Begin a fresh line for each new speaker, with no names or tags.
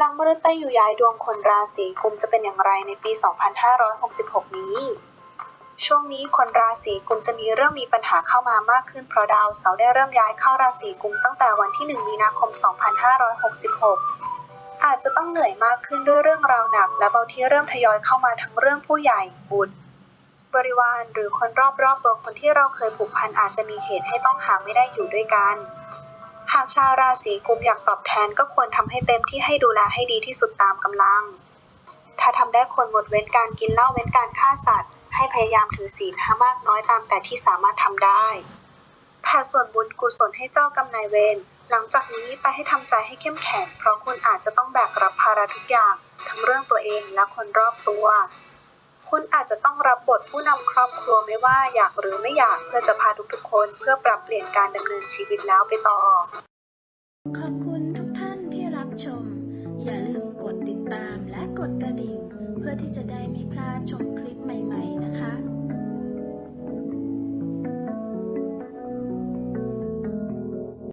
ลังมฤตยูย้ายดวงคนราศีกุมจะเป็นอย่างไรในปี 2566 นี้ ช่วงนี้คนราศีกุมจะมีเรื่องมีปัญหาเข้ามามากขึ้นเพราะดาวเสาร์ได้เริ่มย้ายเข้าราศีกุมตั้งแต่วันที่ 1 มีนาคม 2566 อาจจะต้องเหนื่อยมากขึ้นด้วยเรื่องราวหนัก และบางทีเริ่มทยอยเข้ามาทั้งเรื่องผู้ใหญ่บุตรบริวารหรือคนรอบๆตัวคนที่เราเคยผูกพันอาจจะมีเหตุให้ต้องห่างไม่ได้อยู่ด้วยกัน หากชาวราศีกุมอยากตอบแทนก็ควรทำให้เต็มที่ให้ดูแลให้ดีที่สุดตามกำลัง ถ้าทำได้ควรงดเว้นการกินเหล้าเว้นการฆ่าสัตว์ ให้พยายามถือศีลห้ามากน้อยตามแต่ที่สามารถทำได้แผ่ส่วนบุญกุศลให้เจ้ากรรมนายเวรหลังจากนี้ไปให้ทำใจให้เข้มแข็ง เพราะคุณอาจจะต้องแบกรับภาระทุกอย่าง ทั้งเรื่องตัวเองและคนรอบตัว คุณอาจจะต้องรับบทผู้นำครอบครัวไม่ว่าอยากหรือไม่อยากเพื่อจะพาทุกๆคน เพื่อปรับเปลี่ยนการดำเนินชีวิตแล้วไปต่อ
ขอบคุณทุกท่านที่รับชม อย่าลืมกดติดตามและกดกระดิ่ง เพื่อที่จะได้ไม่พลาดชมคลิปใหม่